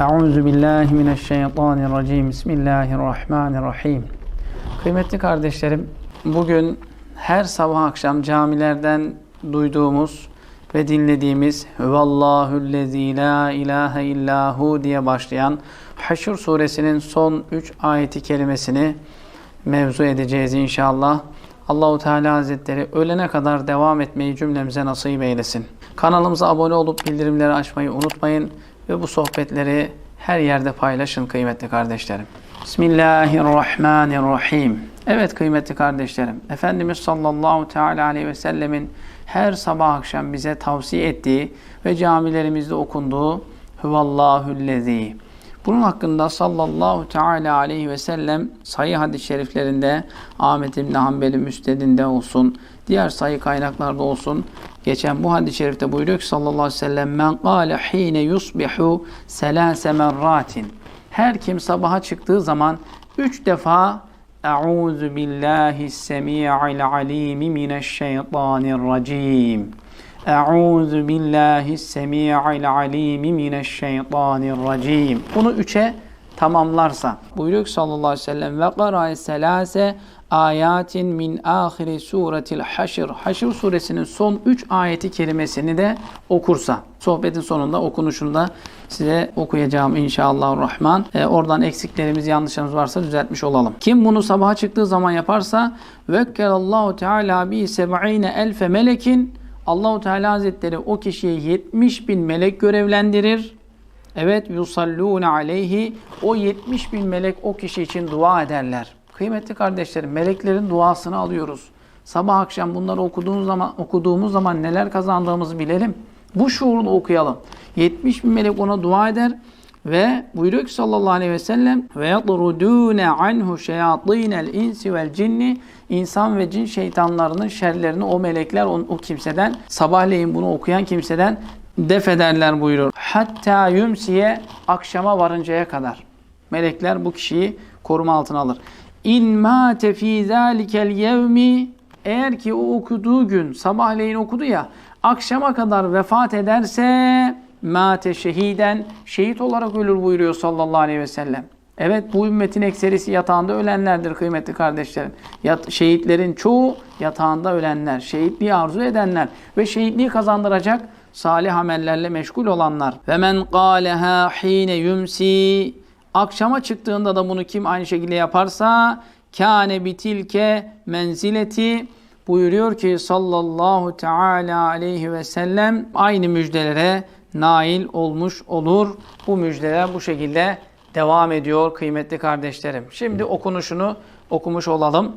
Euzu billahi mineşşeytanirracim. Bismillahirrahmanirrahim. Kıymetli kardeşlerim, bugün her sabah akşam camilerden duyduğumuz ve dinlediğimiz Huvallahu'llezî la ilahe illahu diye başlayan Haşr suresinin son 3 ayeti kelimesini mevzu edeceğiz inşallah. Allahu Teala Hazretleri ölene kadar devam etmeyi cümlemize nasip eylesin. Kanalımıza abone olup bildirimleri açmayı unutmayın ve bu sohbetleri her yerde paylaşın kıymetli kardeşlerim. Bismillahirrahmanirrahim. Evet kıymetli kardeşlerim, Efendimiz sallallahu teala aleyhi ve sellemin her sabah akşam bize tavsiye ettiği ve camilerimizde okunduğu Huvallahüllezî. Bunun hakkında sallallahu teala aleyhi ve sellem sayı hadis-i şeriflerinde Ahmet İbni Hanbel'i müstedinde olsun, diğer sayı kaynaklarda olsun. Geçen bu hadis-i şerifte buyuruyor ki sallallahu aleyhi ve sellem men kâle hîne yusbihu selâse merratin. Her kim sabaha çıktığı zaman üç defa Euzu billahi semi'il alimi mineşşeytanirracim. Euzu billahi semi'il alimi mineşşeytanirracim. Bunu üçe tamamlarsa buyuruyor ki sallallahu aleyhi ve sellem ve qara'e selase ayatin min ahiri suretil haşr. Haşr suresinin son 3 ayeti kelimesini de okursa. Sohbetin sonunda okunuşunu da size okuyacağım inşallah rahman. E, oradan eksiklerimiz, yanlışlarımız varsa düzeltmiş olalım. Kim bunu sabaha çıktığı zaman yaparsa vekkelallahu teala bi seb'ine elfe melekin Allahu Teala Hazretleri o kişiye 70 bin melek görevlendirir. Evet yusallune aleyhi o 70 bin melek o kişi için dua ederler. Kıymetli kardeşlerim meleklerin duasını alıyoruz. Sabah akşam bunları okuduğumuz zaman, okuduğumuz zaman neler kazandığımızı bilelim. Bu şuurla okuyalım. 70 bin melek ona dua eder ve buyuruyor ki sallallahu aleyhi ve sellem ve yatrudune anhu şeyatinel insi vel cinni insan ve cin şeytanlarının şerlerini o melekler o, o kimseden sabahleyin bunu okuyan kimseden def ederler buyurur. Hatta yümsiye akşama varıncaya kadar. Melekler bu kişiyi koruma altına alır. İn mâte fî zâlikel yevmi eğer ki o okuduğu gün sabahleyin okudu ya akşama kadar vefat ederse mâte şehiden şehit olarak ölür buyuruyor sallallahu aleyhi ve sellem. Evet bu ümmetin ekserisi yatağında ölenlerdir kıymetli kardeşlerim. Yat, şehitlerin çoğu yatağında ölenler, şehitliği arzu edenler ve şehitliği kazandıracak salih amellerle meşgul olanlar. Ve men qâleha hîne yumsi Akşama çıktığında da bunu kim aynı şekilde yaparsa kâne bitilke menzileti buyuruyor ki sallallahu teala aleyhi ve sellem aynı müjdelere nail olmuş olur. Bu müjdeler bu şekilde devam ediyor kıymetli kardeşlerim. Şimdi okunuşunu okumuş olalım.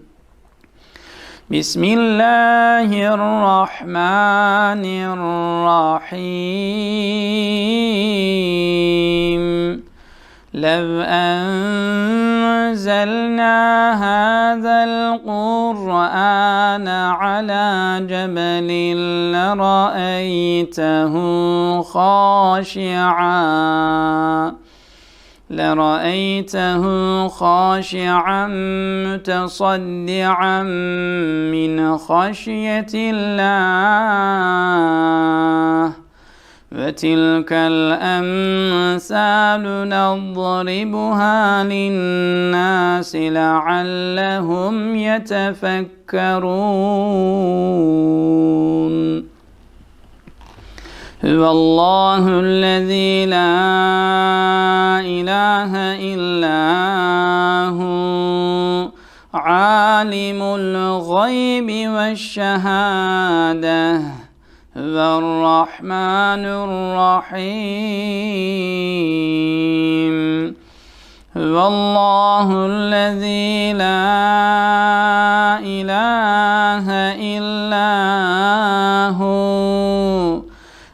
بسم الله الرحمن الرحيم. لو أنزلنا هذا القرآن على جبل لرأيته خاشعا. لرأيته خاشعا متصدعا من خشية الله. وتلك الأمثال نضربها للناس لعلهم يتفكرون. هو الله الذي لا إله إلا هو عالم الغيب والشهادة هو الرحمن الرحيم هو الله الذي لا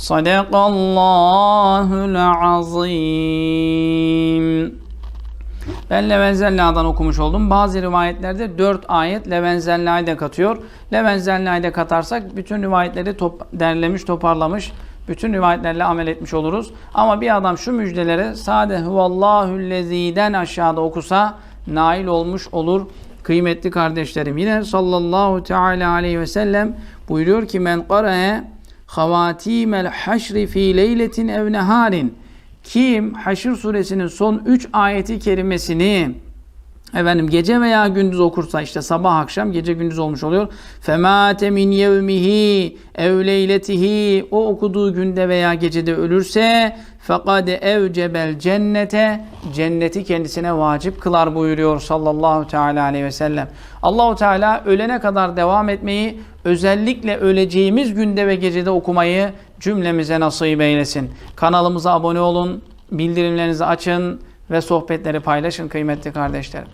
صدق الله العظيم ben Levenzella'dan okumuş oldum. Bazı rivayetlerde 4 ayet Levenzella'yı da katıyor. Levenzella'yı da katarsak bütün rivayetleri top, derlemiş, toparlamış, bütün rivayetlerle amel etmiş oluruz. Ama bir adam şu müjdelere sade huvallahülleziden aşağıda okusa nail olmuş olur. Kıymetli kardeşlerim. Yine sallallahu teala aleyhi ve sellem buyuruyor ki men qara'e havatimel haşri fi leyletin ev neharin. Kim Haşr suresinin son 3 ayeti kerimesini efendim gece veya gündüz okursa işte sabah akşam gece gündüz olmuş oluyor. Femate min yevmihi ev o okuduğu günde veya gecede ölürse fakat evcebel cennete cenneti kendisine vacip kılar buyuruyor sallallahu teala aleyhi ve sellem. Allahu Teala ölene kadar devam etmeyi özellikle öleceğimiz günde ve gecede okumayı cümlemize nasip eylesin. Kanalımıza abone olun, bildirimlerinizi açın ve sohbetleri paylaşın kıymetli kardeşlerim.